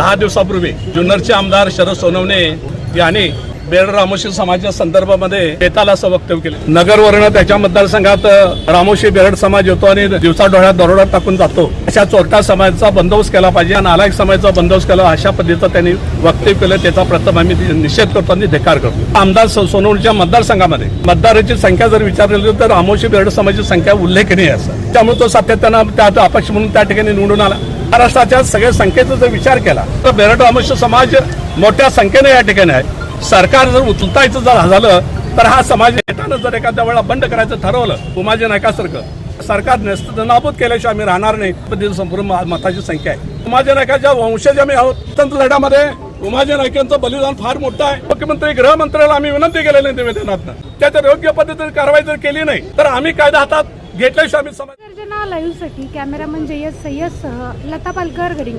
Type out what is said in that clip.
दहा दिवसापूर्वी जुन्नरचे आमदार शरद सोनवणे यांनी बेरड रामोशी समाजाच्या संदर्भामध्ये बेताल असं वक्तव्य केलं. नगरवर्ण त्याच्या मतदारसंघात रामोशी बेरड समाज येतो आणि दिवसा डोळ्यात दरोडा टाकून जातो. अशा चोरटा समाजाचा बंदोबस्त केला पाहिजे आणि नालायक समाजाचा बंदोबस्त केला अशा पद्धतीचं त्यांनी वक्तव्य केलं. त्याचा प्रथम आम्ही निषेध करतो आणि धिकार करतो. आमदार सो- सोनवणीच्या मतदारसंघामध्ये मतदारांची संख्या जर विचारली तर रामोशी बेरड समाजाची संख्या उल्लेखनीय असं. त्यामुळे तो सातत्यानं त्यात अपक्ष म्हणून त्या ठिकाणी निवडून आला. महाराष्ट्राच्या सगळ्या संख्येचा जर विचार केला तर बेरड रामोशी समाज मोठ्या संख्येने या ठिकाणी आहे. सरकार जर उचलतायचं जर झालं तर हा समाज नेटानं जर एखाद्या वेळा बंद करायचं ठरवलं उमाजी नायकासारखं सरकार नेस्त नाबूद केल्याशिवाय आम्ही राहणार नाही. संपूर्ण मताची संख्या आहे. उमाजी नायकाच्या वंशज आम्ही आहोत स्वतंत्र लढ्यामध्ये उमाजी नायकांचं बलिदान फार मोठं आहे. मुख्यमंत्री गृहमंत्र्याला आम्ही विनंती केलेली निवेदनातनं. त्याच्यावर योग्य पद्धतीने कारवाई जर केली नाही तर आम्ही कायदा हातात घेतल्याशिवाय आम्ही समाज लाईव्हसाठी कॅमेरामन जयस सय्यदसह लता पालकर गडिंग